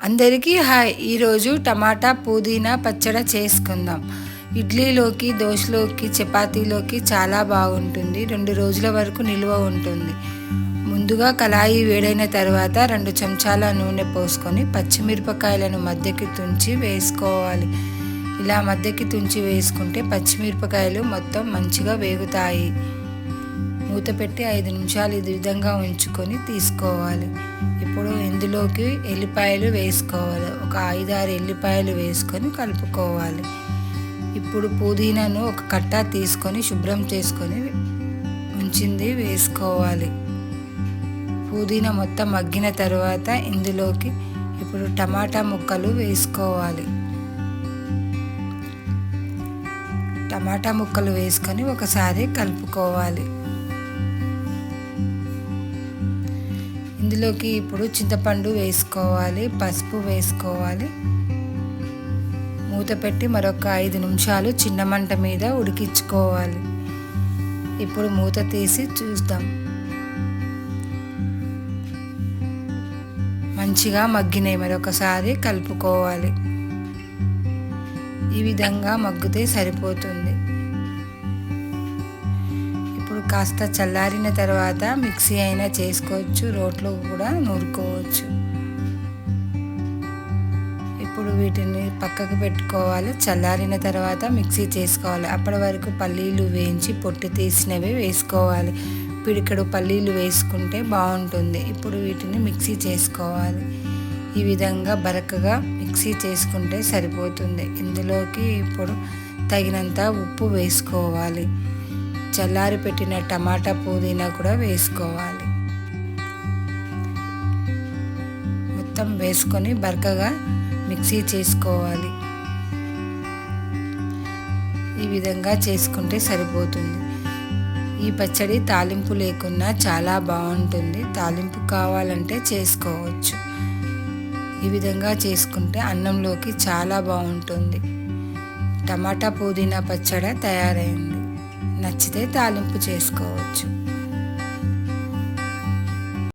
అందరికీ హాయ్. ఈరోజు టమాటా పుదీనా పచ్చడి చేసుకుందాం. ఇడ్లీలోకి దోశలోకి చపాతీలోకి చాలా బాగుంటుంది. రెండు రోజుల వరకు నిల్వ ఉంటుంది. ముందుగా కళాయి వేడైన తర్వాత రెండు చెంచాల నూనె పోసుకొని పచ్చిమిరపకాయలను మధ్యకి తుంచి వేసుకోవాలి. ఇలా మధ్యకి తుంచి వేసుకుంటే పచ్చిమిరపకాయలు మొత్తం మంచిగా వేగుతాయి. మూత పెట్టి ఐదు నిమిషాలు ఇది విధంగా ఉంచుకొని తీసుకోవాలి. ఇప్పుడు ఇందులోకి ఎల్లిపాయలు వేసుకోవాలి. ఒక ఐదారు ఎల్లిపాయలు వేసుకొని కలుపుకోవాలి. ఇప్పుడు పుదీనాను ఒక కట్ట తీసుకొని శుభ్రం చేసుకొని ఉంచింది వేసుకోవాలి. పుదీనా మొత్తం మగ్గిన తర్వాత ఇందులోకి ఇప్పుడు టమాటా ముక్కలు వేసుకోవాలి. టమాటా ముక్కలు వేసుకొని ఒకసారి కలుపుకోవాలి. ఇందులోకి ఇప్పుడు చింతపండు వేసుకోవాలి పసుపు వేసుకోవాలి. మూత పెట్టి మరొక ఐదు నిమిషాలు చిన్న మంట మీద ఉడికించుకోవాలి. ఇప్పుడు మూత తీసి చూద్దాం. మంచిగా మగ్గినాయి మరొకసారి కలుపుకోవాలి. ఈ విధంగా మగ్గితే సరిపోతుంది. కాస్త చల్లారిన తర్వాత మిక్సీ అయినా చేసుకోవచ్చు రోట్లో కూడా నూరుకోవచ్చు. ఇప్పుడు వీటిని పక్కకు పెట్టుకోవాలి. చల్లారిన తర్వాత మిక్సీ చేసుకోవాలి. అప్పటి వరకు పల్లీలు వేయించి పొట్టు తీసినవి వేసుకోవాలి. పిడికడు పల్లీలు వేసుకుంటే బాగుంటుంది. ఇప్పుడు వీటిని మిక్సీ చేసుకోవాలి. ఈ విధంగా బరకగా మిక్సీ చేసుకుంటే సరిపోతుంది. ఇందులోకి ఇప్పుడు తగినంత ఉప్పు వేసుకోవాలి. చల్లారి పెట్టిన టమాటా పుదీనా కూడా వేసుకోవాలి. మొత్తం వేసుకొని బరకగా మిక్సీ చేసుకోవాలి. ఈ విధంగా చేసుకుంటే సరిపోతుంది. ఈ పచ్చడి తాలింపు లేకున్నా చాలా బాగుంటుంది. తాలింపు కావాలంటే చేసుకోవచ్చు. ఈ విధంగా చేసుకుంటే అన్నంలోకి చాలా బాగుంటుంది. టమాటా పుదీనా పచ్చడి తయారైంది. నచ్చితే తాలింపు చేసుకోవచ్చు.